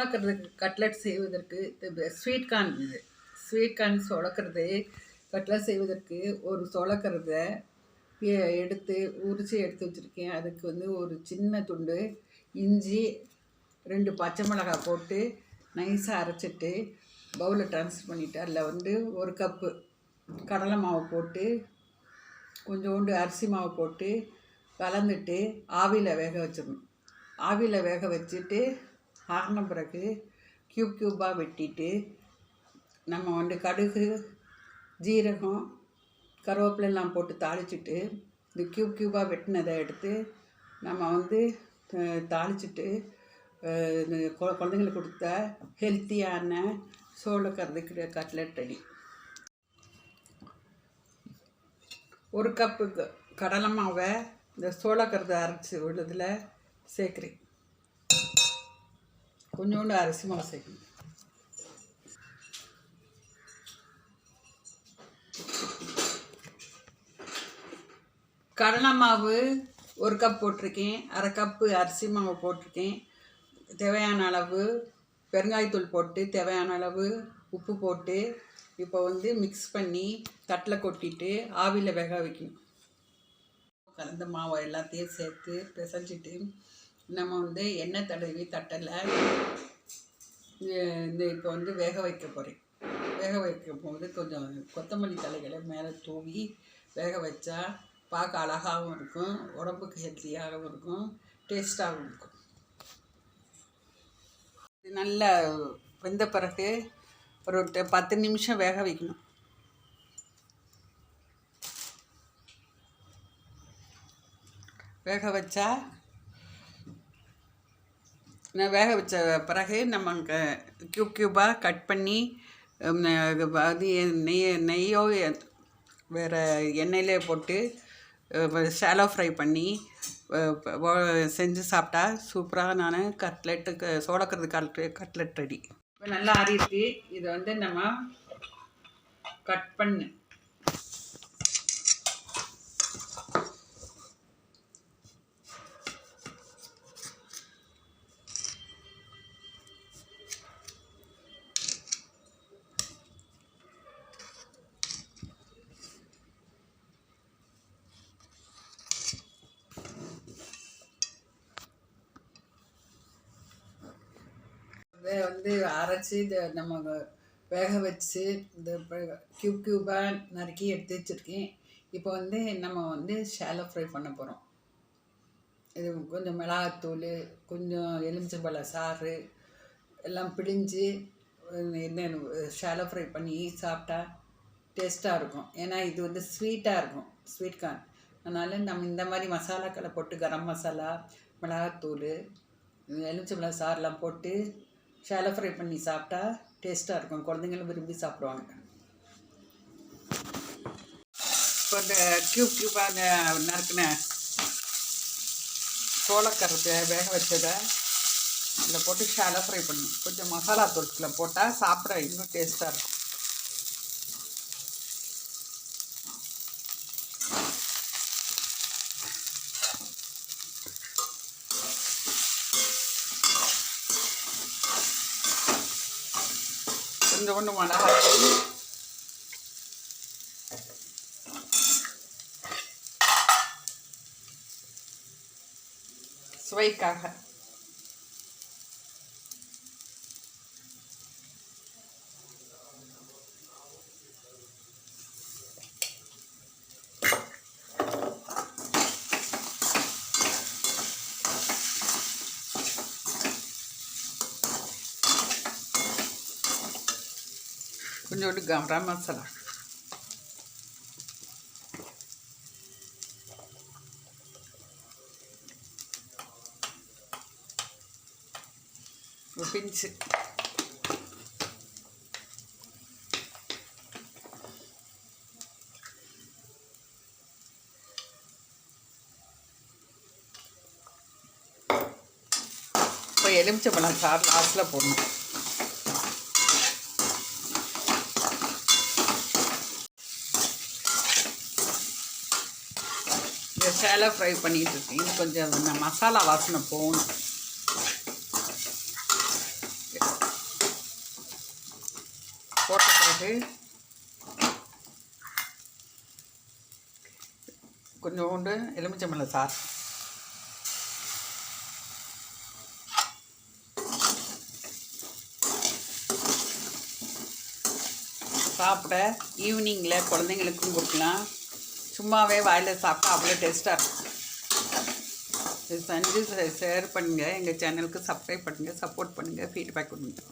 சோளக்கறது cutlet செய்வதற்கு sweet corn இது. Sweet corn சோளக்கறது கட்லட் செய்வதற்கு ஒரு சோளக்கருதை எடுத்து உரித்து எடுத்து வச்சுருக்கேன். அதுக்கு வந்து ஒரு சின்ன துண்டு இஞ்சி ரெண்டு பச்சை மிளகாய் போட்டு நைஸாக அரைச்சிட்டு பவுலில் ட்ரான்ஸ்ஃபர் பண்ணிவிட்டு அதில் வந்து ஒரு கப்பு கடலை மாவு போட்டு கொஞ்சோண்டு அரிசி மாவு போட்டு கலந்துட்டு ஆவியில் வேக வச்சிடணும். ஆவியில் வேக வச்சுட்டு ஆறின பிறகு க்யூப் க்யூப்பாக வெட்டிட்டு நம்ம வந்து கடுகு ஜீரகம் கருவேப்பிலாம் போட்டு தாளிச்சிட்டு இந்த க்யூப் க்யூபாக வெட்டினதை எடுத்து நம்ம வந்து தாளிச்சுட்டு தாளிச்சிட்டு இந்த கொ- குழந்தைங்களுக்கு கொடுத்த ஹெல்த்தியான சோளக்கருது கட்லெட் ரெடி ஒரு கப்பு கடலை மாவை இந்த சோளக்கருதை அரைச்சி உள்ளதில் சேர்க்குறேன். கொஞ்சோண்டு அரிசி மாவு சேர்க்கணும் கடலை மாவு ஒரு கப் போட்டிருக்கேன். அரை கப்பு அரிசி மாவு போட்டிருக்கேன். தேவையான அளவு பெருங்காயத்தூள் போட்டு தேவையான அளவு உப்பு போட்டு இப்போ வந்து மிக்ஸ் பண்ணி தட்டில் கொட்டிட்டு ஆவியில் வேக வைக்கணும். கலந்த மாவை எல்லாத்தையும் சேர்த்து பிசைஞ்சிட்டு நம்ம வந்து எண்ணெய் தடவி தட்டலை இந்த இப்போ வந்து வேக வைக்க போகிறேன். வேக வைக்கும் போது கொஞ்சம் கொத்தமல்லி தலைகளை மேலே தூவி வேக வச்சா பார்க்க அழகாகவும் இருக்கும் உடம்புக்கு ஹெல்த்தியாகவும் இருக்கும் டேஸ்ட்டாகவும் இருக்கும். இது நல்லா வெந்த பிறகு ஒரு ட- பத்து நிமிஷம் வேக வைக்கணும். வேக வச்சா வேக வச்ச பிறகு நம்ம க்யூப் க்யூபாக கட் பண்ணி அது நெய் நெய்யோ வேறு எண்ணெயிலே போட்டு ஷாலோ ஃப்ரை பண்ணி செஞ்சு சாப்பிட்டா சூப்பராக நான் கட்லெட்டுக்கு சோளக்கிறது கட் கட்லெட் ரெடி இப்போ நல்லா ஆறிட்டு இதை வந்து நம்ம கட் பண்ணு. வந்து அரைச்சி இதை நம்ம வேக வச்சு இந்த க்யூப் க்யூபாக நறுக்கி எடுத்து வச்சுருக்கேன். இப்போ வந்து நம்ம வந்து ஷாலோ ஃப்ரை பண்ண போகிறோம் இது கொஞ்சம் மிளகாத்தூள் கொஞ்சம் எலுமிச்சம்பழ சாறு எல்லாம் பிழிஞ்சு என்ன ஷாலோ ஃப்ரை பண்ணி சாப்பிட்டா டேஸ்ட்டாக இருக்கும். ஏன்னா இது வந்து ஸ்வீட்டாக இருக்கும். ஸ்வீட் கார்ன் அதனால் நம்ம இந்த மாதிரி மசாலாக்களை போட்டு கரம் மசாலா மிளகாத்தூள் எலுமிச்சம்பழ சாரெலாம் போட்டு ஷாலோ ஃப்ரை பண்ணி சாப்பிட்டா டேஸ்ட்டாக இருக்கும். குழந்தைங்களும் விரும்பி சாப்பிடுவாங்க. இப்போ இந்த க்யூப் க்யூபாக நறுக்கின சோளக்கருத்தை வேக வச்சதை இதில் போட்டு ஷாலோ ஃப்ரை பண்ணணும் கொஞ்சம் மசாலா தூள்களை போட்டால் சாப்பிட இன்னும் டேஸ்ட்டாக இருக்கும். கொஞ்சம் ஒன்று சுவைக்காக. கொஞ்சோண்டு கரம் மசாலா ஒரு பிஞ்சு இப்போ எலுமிச்சை பழம் சார் லாஸ்ட்டில் போடணும். இதை சேலை ஃப்ரை பண்ணிகிட்டு இருக்கேன் கொஞ்சம் இந்த மசாலா வாசனை போகணும். போட்ட பிறகு கொஞ்சோண்டு எலுமிச்சம்பழம் சார் சாப்பிட ஈவினிங்கில் குழந்தைங்களுக்கும் கொடுக்கலாம். சும்மாவே வாயில் சாப்பிட்டா அவ்வளோ டேஸ்ட்டாக இருக்கும். இது செஞ்சு ஷேர் பண்ணுங்கள் எங்கள் சேனலுக்கு சப்ஸ்கிரைப் பண்ணுங்கள் சப்போர்ட் பண்ணுங்கள் ஃபீட்பேக் கொடுங்க.